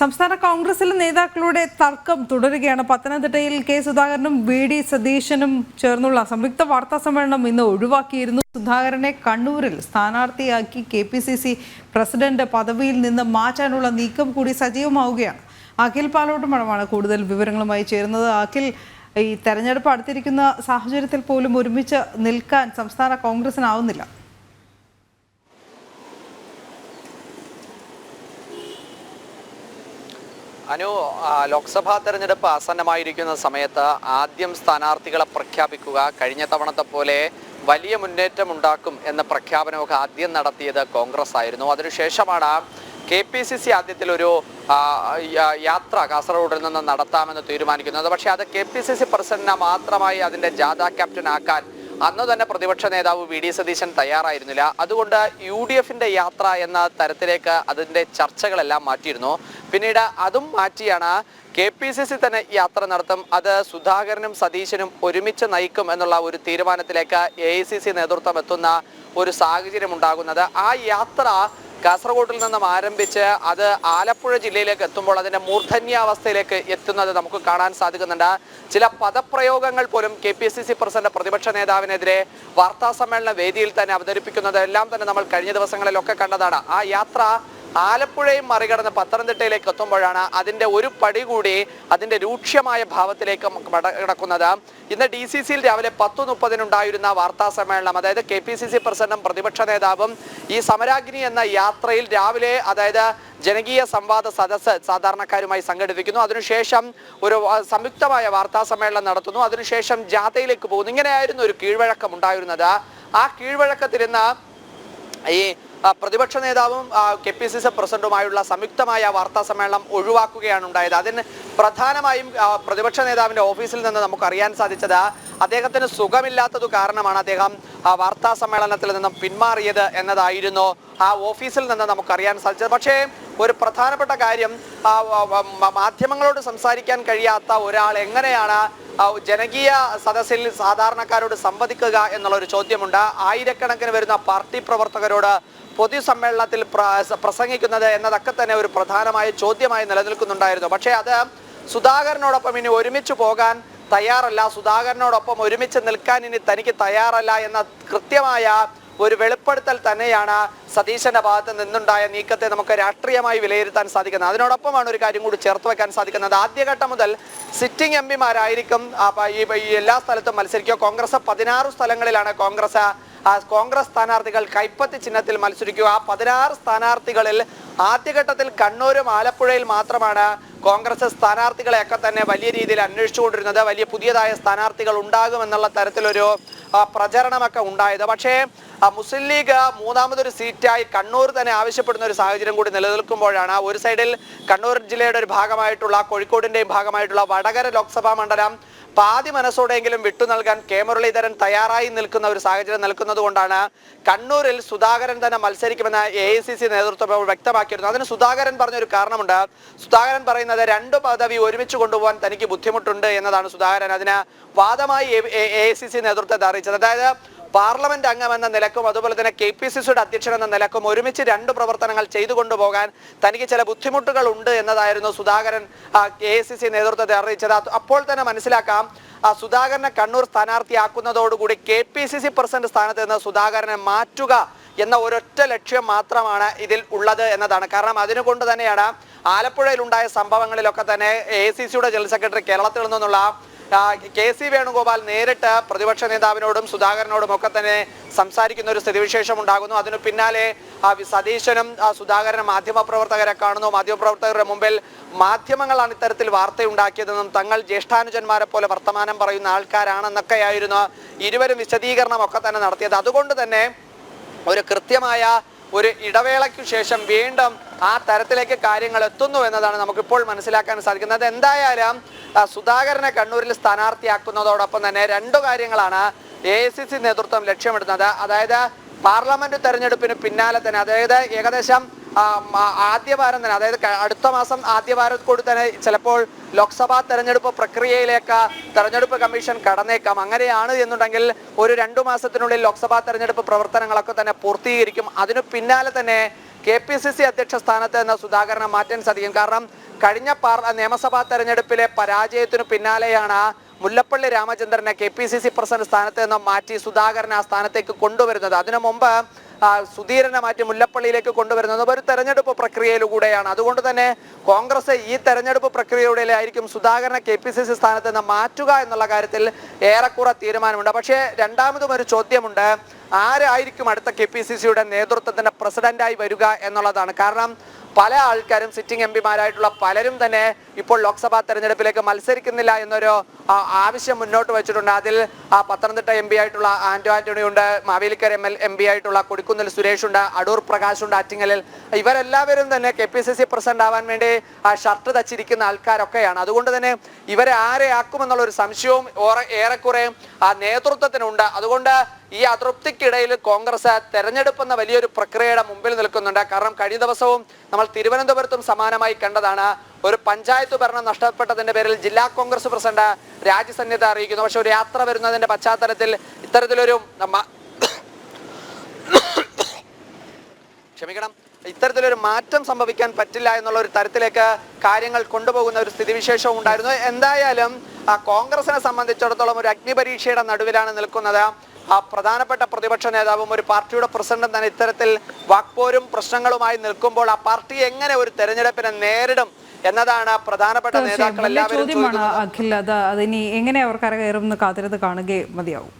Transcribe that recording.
സംസ്ഥാന കോൺഗ്രസിലെ നേതാക്കളുടെ തർക്കം തുടരുകയാണ്. പത്തനംതിട്ടയിൽ കെ സുധാകരനും വി ഡി സതീശനും ചേർന്നുള്ള സംയുക്ത വാർത്താ സമ്മേളനം ഇന്ന് ഒഴിവാക്കിയിരുന്നു. സുധാകരനെ കണ്ണൂരിൽ സ്ഥാനാർത്ഥിയാക്കി K P C C president പദവിയിൽ നിന്ന് മാറ്റാനുള്ള നീക്കം കൂടി സജീവമാവുകയാണ്. അഖിൽ പാലോട്ട് മണമാണ് കൂടുതൽ വിവരങ്ങളുമായി ചേരുന്നത്. അഖിൽ ഈ തെരഞ്ഞെടുപ്പ് അടുത്തിരിക്കുന്ന സാഹചര്യത്തിൽ പോലും ഒരുമിച്ച് നിൽക്കാൻ സംസ്ഥാന കോൺഗ്രസിനാവുന്നില്ല. അനു ലോക്സഭാ തെരഞ്ഞെടുപ്പ് ആസന്നമായിരിക്കുന്ന സമയത്ത് ആദ്യം സ്ഥാനാർത്ഥികളെ പ്രഖ്യാപിക്കുക കഴിഞ്ഞ തവണത്തെ പോലെ വലിയ മുന്നേറ്റം ഉണ്ടാക്കും എന്ന പ്രഖ്യാപനമൊക്കെ ആദ്യം നടത്തിയത് കോൺഗ്രസ് ആയിരുന്നു. അതിനുശേഷമാണ് കെ പി സി സി ആദ്യത്തിൽ ഒരു യാത്ര കാസർഗോഡിൽ നിന്ന് നടത്താമെന്ന് തീരുമാനിക്കുന്നത്. പക്ഷേ അത് കെ പി സി സി പ്രസിഡന്റിനെ മാത്രമായി അതിന്റെ ജാഥ ക്യാപ്റ്റൻ ആക്കാൻ അന്ന് തന്നെ പ്രതിപക്ഷ നേതാവ് വി ഡി സതീശൻ തയ്യാറായിരുന്നില്ല. അതുകൊണ്ട് യു ഡി എഫിന്റെ യാത്ര എന്ന തരത്തിലേക്ക് അതിന്റെ ചർച്ചകളെല്ലാം മാറ്റിയിരുന്നു. പിന്നീട് അതും മാറ്റിയാണ് കെ പി സി സി തന്നെ യാത്ര നടത്തും. അത് സുധാകരനും സതീശനും ഒരുമിച്ച് നയിക്കും എന്നുള്ള ഒരു തീരുമാനത്തിലേക്ക് എ ഐ സി സി നേതൃത്വം എത്തുന്ന ഒരു സാഹചര്യം ഉണ്ടാകുന്നത് ആ യാത്ര കാസർഗോഡിൽ നിന്നും ആരംഭിച്ച് അത് ആലപ്പുഴ ജില്ലയിലേക്ക് എത്തുമ്പോൾ അതിന്റെ മൂർധന്യാവസ്ഥയിലേക്ക് എത്തുന്നത് നമുക്ക് കാണാൻ സാധിക്കുന്നുണ്ട്. ചില പദപ്രയോഗങ്ങൾ പോലും K P C C president പ്രതിപക്ഷ നേതാവിനെതിരെ വാർത്താ സമ്മേളന വേദിയിൽ തന്നെ അവതരിപ്പിക്കുന്നത് എല്ലാം തന്നെ നമ്മൾ കഴിഞ്ഞ ദിവസങ്ങളിലൊക്കെ കണ്ടതാണ്. ആ യാത്ര ആലപ്പുഴയും മറികടന്ന് പത്തനംതിട്ടയിലേക്ക് എത്തുമ്പോഴാണ് അതിന്റെ ഒരു പടി കൂടി അതിന്റെ രൂക്ഷമായ ഭാവത്തിലേക്ക് കിടക്കുന്നത്. ഇന്ന് ഡി സി സിയിൽ രാവിലെ പത്ത് മുപ്പതിനുണ്ടായിരുന്ന വാർത്താ സമ്മേളനം അതായത് കെ പി സി സി പ്രസിഡന്റും പ്രതിപക്ഷ നേതാവും ഈ സമരാഗ്നി എന്ന യാത്രയിൽ രാവിലെ അതായത് ജനകീയ സംവാദ സദസ് സാധാരണക്കാരുമായി സംഘടിപ്പിക്കുന്നു. അതിനുശേഷം ഒരു സംയുക്തമായ വാർത്താ സമ്മേളനം നടത്തുന്നു. അതിനുശേഷം ജാഥയിലേക്ക് പോകുന്നു. ഇങ്ങനെയായിരുന്നു ഒരു കീഴ്വഴക്കം ഉണ്ടായിരുന്നത്. ആ കീഴ്വഴക്കത്തിരുന്ന ഈ പ്രതിപക്ഷ നേതാവും കെ പി സി സി പ്രസിഡന്റുമായുള്ള സംയുക്തമായ വാർത്താ സമ്മേളനം ഒഴിവാക്കുകയാണ് ഉണ്ടായത്. അതിന് പ്രധാനമായും പ്രതിപക്ഷ നേതാവിന്റെ ഓഫീസിൽ നിന്ന് നമുക്ക് അറിയാൻ സാധിച്ചത് അദ്ദേഹത്തിന് സുഖമില്ലാത്തത് കാരണമാണ് അദ്ദേഹം വാർത്താ സമ്മേളനത്തിൽ നിന്നും പിന്മാറിയത് എന്നതായിരുന്നു ആ ഓഫീസിൽ നിന്ന് നമുക്ക് അറിയാൻ സാധിച്ചത്. പക്ഷേ ഒരു പ്രധാനപ്പെട്ട കാര്യം മാധ്യമങ്ങളോട് സംസാരിക്കാൻ കഴിയാത്ത ഒരാൾ എങ്ങനെയാണ് ജനകീയ സദസ്സിൽ സാധാരണക്കാരോട് സംവദിക്കുക എന്നുള്ള ഒരു ചോദ്യമുണ്ട്. ആയിരക്കണക്കിന് വരുന്ന പാർട്ടി പ്രവർത്തകരോട് പൊതുസമ്മേളനത്തിൽ പ്ര- പ്രസംഗിക്കുന്നത് എന്നതൊക്കെ തന്നെ ഒരു പ്രധാനമായ ചോദ്യമായി നിലനിൽക്കുന്നുണ്ടായിരുന്നു. പക്ഷേ അത് സുധാകരനോടൊപ്പം ഇനി ഒരുമിച്ച് പോകാൻ തയ്യാറല്ല. സുധാകരനോടൊപ്പം ഒരുമിച്ച് നിൽക്കാൻ ഇനി തനിക്ക് തയ്യാറല്ല എന്ന കൃത്യമായ ഒരു വെളിപ്പെടുത്തൽ തന്നെയാണ് സതീശന്റെ ഭാഗത്ത് നിന്നുണ്ടായ നീക്കത്തെ നമുക്ക് രാഷ്ട്രീയമായി വിലയിരുത്താൻ സാധിക്കുന്നത്. അതിനോടൊപ്പമാണ് ഒരു കാര്യം കൂടി ചേർത്ത് വെക്കാൻ സാധിക്കുന്നത്. ആദ്യഘട്ടം മുതൽ സിറ്റിംഗ് എം പിമാരായിരിക്കും. ഈ എല്ലാ സ്ഥലത്തും മത്സരിക്കുക. കോൺഗ്രസ് പതിനാറ് സ്ഥലങ്ങളിലാണ് കോൺഗ്രസ്. കോൺഗ്രസ് സ്ഥാനാർത്ഥികൾ കൈപ്പത്തി ചിഹ്നത്തിൽ മത്സരിക്കുക. ആ പതിനാറ് സ്ഥാനാർത്ഥികളിൽ ആദ്യഘട്ടത്തിൽ കണ്ണൂരും ആലപ്പുഴയിൽ മാത്രമാണ് കോൺഗ്രസ് സ്ഥാനാർത്ഥികളെയൊക്കെ തന്നെ വലിയ രീതിയിൽ അന്വേഷിച്ചുകൊണ്ടിരുന്നത്. വലിയ പുതിയതായ സ്ഥാനാർത്ഥികൾ ഉണ്ടാകുമെന്നുള്ള തരത്തിലൊരു പ്രചരണമൊക്കെ ഉണ്ടായത്. പക്ഷേ മുസ്ലിം ലീഗ് മൂന്നാമതൊരു സീറ്റായി കണ്ണൂർ തന്നെ ആവശ്യപ്പെടുന്ന ഒരു സാഹചര്യം കൂടി നിലനിൽക്കുമ്പോഴാണ് ഒരു സൈഡിൽ കണ്ണൂർ ജില്ലയുടെ ഒരു ഭാഗമായിട്ടുള്ള കോഴിക്കോടിന്റെയും ഭാഗമായിട്ടുള്ള വടകര ലോക്സഭാ മണ്ഡലം പാതി മനസ്സോടെയെങ്കിലും വിട്ടു നൽകാൻ കെ മുരളീധരൻ തയ്യാറായി നിൽക്കുന്ന ഒരു സാഹചര്യം നിൽക്കുന്നത് കൊണ്ടാണ് കണ്ണൂരിൽ സുധാകരൻ തന്നെ മത്സരിക്കുമെന്ന് എ ഐ സി സി നേതൃത്വം വ്യക്തമാക്കിയിരുന്നു. അതിന് സുധാകരൻ പറഞ്ഞൊരു കാരണമുണ്ട്. സുധാകരൻ പറയുന്നത് രണ്ട് പദവി ഒരുമിച്ച് കൊണ്ടുപോകാൻ തനിക്ക് ബുദ്ധിമുട്ടുണ്ട് എന്നതാണ് സുധാകരൻ അതിന് വാദമായി എ ഐ സി സി നേതൃത്വത്തെ അറിയിച്ചത്. അതായത് പാർലമെന്റ് അംഗം എന്ന നിലക്കും അതുപോലെ തന്നെ കെ പി സി സിയുടെ അധ്യക്ഷൻ എന്ന നിലക്കും ഒരുമിച്ച് രണ്ട് പ്രവർത്തനങ്ങൾ ചെയ്തു കൊണ്ടുപോകാൻ തനിക്ക് ചില ബുദ്ധിമുട്ടുകൾ ഉണ്ട് എന്നതായിരുന്നു സുധാകരൻ കെ എ സി സി നേതൃത്വത്തെ അറിയിച്ചത്. അപ്പോൾ തന്നെ മനസ്സിലാക്കാം സുധാകരനെ Kannur സ്ഥാനാർത്ഥിയാക്കുന്നതോടുകൂടി K P C C president സ്ഥാനത്ത് നിന്ന് സുധാകരനെ മാറ്റുക എന്ന ഒരൊറ്റ ലക്ഷ്യം മാത്രമാണ് ഇതിൽ ഉള്ളത് എന്നതാണ്. കാരണം അതിനുകൊണ്ട് തന്നെയാണ് ആലപ്പുഴയിലുണ്ടായ സംഭവങ്ങളിലൊക്കെ തന്നെ എ സി സിയുടെ ജനറൽ സെക്രട്ടറി കേരളത്തിൽ നിന്നുള്ള കെ സി വേണുഗോപാൽ നേരിട്ട് പ്രതിപക്ഷ നേതാവിനോടും സുധാകരനോടും ഒക്കെ തന്നെ സംസാരിക്കുന്ന ഒരു സ്ഥിതിവിശേഷം ഉണ്ടാകുന്നു. അതിനു പിന്നാലെ സതീശനും സുധാകരനും മാധ്യമപ്രവർത്തകരെ കാണുന്നു. മാധ്യമപ്രവർത്തകരുടെ മുമ്പിൽ മാധ്യമങ്ങളാണ് ഇത്തരത്തിൽ വാർത്തയുണ്ടാക്കിയതെന്നും തങ്ങൾ ജ്യേഷ്ഠാനുജന്മാരെ പോലെ വർത്തമാനം പറയുന്ന ആൾക്കാരാണെന്നൊക്കെയായിരുന്നു ഇരുവരും വിശദീകരണം ഒക്കെ തന്നെ നടത്തിയത്. അതുകൊണ്ട് തന്നെ ഒരു കൃത്യമായ ഒരു ഇടവേളയ്ക്കു ശേഷം വീണ്ടും ആ തരത്തിലേക്ക് കാര്യങ്ങൾ എത്തുന്നു എന്നതാണ് നമുക്കിപ്പോൾ മനസ്സിലാക്കാൻ സാധിക്കുന്നത്. എന്തായാലും സുധാകരനെ കണ്ണൂരിൽ സ്ഥാനാർത്ഥിയാക്കുന്നതോടൊപ്പം തന്നെ രണ്ടു കാര്യങ്ങളാണ് എ നേതൃത്വം ലക്ഷ്യമിടുന്നത്. അതായത് പാർലമെന്റ് തെരഞ്ഞെടുപ്പിന് പിന്നാലെ തന്നെ അതായത് ഏകദേശം ആദ്യവാരം തന്നെ അതായത് അടുത്ത മാസം ആദ്യവാരം കൂടി തന്നെ ചിലപ്പോൾ ലോക്സഭാ തെരഞ്ഞെടുപ്പ് പ്രക്രിയയിലേക്ക് തെരഞ്ഞെടുപ്പ് കമ്മീഷൻ കടന്നേക്കാം. അങ്ങനെയാണ് എന്നുണ്ടെങ്കിൽ ഒരു രണ്ടു മാസത്തിനുള്ളിൽ ലോക്സഭാ തെരഞ്ഞെടുപ്പ് പ്രവർത്തനങ്ങളൊക്കെ തന്നെ പൂർത്തീകരിക്കും. അതിനു പിന്നാലെ തന്നെ കെ പി സി സി അധ്യക്ഷ സ്ഥാനത്ത് നിന്ന് സുധാകരനെ മാറ്റാൻ സാധിക്കും. കാരണം കഴിഞ്ഞ നിയമസഭാ തെരഞ്ഞെടുപ്പിലെ പരാജയത്തിനു പിന്നാലെയാണ് Mullappally രാമചന്ദ്രനെ K P C C president സ്ഥാനത്ത് നിന്ന് മാറ്റി സുധാകരനെ ആ സ്ഥാനത്തേക്ക് കൊണ്ടുവരുന്നത്. അതിനു മുമ്പ് സുധീരനെ മാറ്റി മുല്ലപ്പള്ളിയിലേക്ക് കൊണ്ടുവരുന്നത് ഒരു തെരഞ്ഞെടുപ്പ് പ്രക്രിയയിലൂടെയാണ്. അതുകൊണ്ട് തന്നെ കോൺഗ്രസ് ഈ തെരഞ്ഞെടുപ്പ് പ്രക്രിയയിലൂടെയായിരിക്കും സുധാകരനെ കെ പി സി സി സ്ഥാനത്ത് നിന്ന് മാറ്റുക എന്നുള്ള കാര്യത്തിൽ ഏറെക്കുറെ തീരുമാനമുണ്ട്. പക്ഷേ രണ്ടാമതും ഒരു ചോദ്യമുണ്ട്. ആരായിരിക്കും അടുത്ത കെ പി സി സിയുടെ നേതൃത്വത്തിന്റെ പ്രസിഡന്റായി വരിക എന്നുള്ളതാണ്. കാരണം പല ആൾക്കാരും സിറ്റിംഗ് എം പിമാരായിട്ടുള്ള പലരും തന്നെ ഇപ്പോൾ ലോക്സഭാ തെരഞ്ഞെടുപ്പിലേക്ക് മത്സരിക്കുന്നില്ല എന്നൊരു ആവശ്യം മുന്നോട്ട് വെച്ചിട്ടുണ്ട്. അതിൽ ആ പത്തനംതിട്ട എം പി ആയിട്ടുള്ള ആന്റോ ആന്റണി ഉണ്ട് Mavelikkara M L M P ആയിട്ടുള്ള കൊടിക്കുന്നിൽ സുരേഷ് ഉണ്ട് അടൂർ പ്രകാശ് ഉണ്ട് ആറ്റിങ്ങലിൽ. ഇവരെല്ലാവരും തന്നെ K P C C president ആവാൻ വേണ്ടി ആ ഷർട്ട് തച്ചിരിക്കുന്ന ആൾക്കാരൊക്കെയാണ്. അതുകൊണ്ട് തന്നെ ഇവരെ ആരെ ആക്കുമെന്നുള്ള ഒരു സംശയവും ഏറെക്കുറെ ആ നേതൃത്വത്തിനുണ്ട്. അതുകൊണ്ട് ഈ അതൃപ്തിക്കിടയിൽ കോൺഗ്രസ് തെരഞ്ഞെടുപ്പ് എന്ന വലിയൊരു പ്രക്രിയയുടെ മുമ്പിൽ നിൽക്കുന്നുണ്ട്. കാരണം കഴിഞ്ഞ ദിവസവും നമ്മൾ തിരുവനന്തപുരത്തും സമാനമായി കണ്ടതാണ് ഒരു പഞ്ചായത്ത് ഭരണം നഷ്ടപ്പെട്ടതിന്റെ പേരിൽ ജില്ലാ കോൺഗ്രസ് പ്രസിഡന്റ് രാജ്യസന്നിധ അറിയിക്കുന്നു. പക്ഷെ ഒരു യാത്ര വരുന്നതിന്റെ പശ്ചാത്തലത്തിൽ ഇത്തരത്തിലൊരു ക്ഷമിക്കണം. ഇത്തരത്തിലൊരു മാറ്റം സംഭവിക്കാൻ പറ്റില്ല എന്നുള്ള ഒരു തരത്തിലേക്ക് കാര്യങ്ങൾ കൊണ്ടുപോകുന്ന ഒരു സ്ഥിതിവിശേഷവും ഉണ്ടായിരുന്നു. എന്തായാലും ആ കോൺഗ്രസിനെ സംബന്ധിച്ചിടത്തോളം ഒരു അഗ്നിപരീക്ഷയുടെ നടുവിലാണ് നിൽക്കുന്നത്. പ്രധാനപ്പെട്ട പ്രതിപക്ഷ നേതാവും ഒരു പാർട്ടിയുടെ പ്രസിഡന്റും തന്നെ ഇത്തരത്തിൽ വാക്പോരും പ്രശ്നങ്ങളുമായി നിൽക്കുമ്പോൾ ആ പാർട്ടി എങ്ങനെ ഒരു തെരഞ്ഞെടുപ്പിനെ നേരിടും എന്നതാണ് പ്രധാനപ്പെട്ട നേതാക്കൾ എല്ലാവരും ചോദ്യമാണ് അഖിൽ. അത് അതിനി എങ്ങനെ അവർ കരകയറും എന്ന് കാത്തിരുന്ന് കാണുകയും മതിയാവും.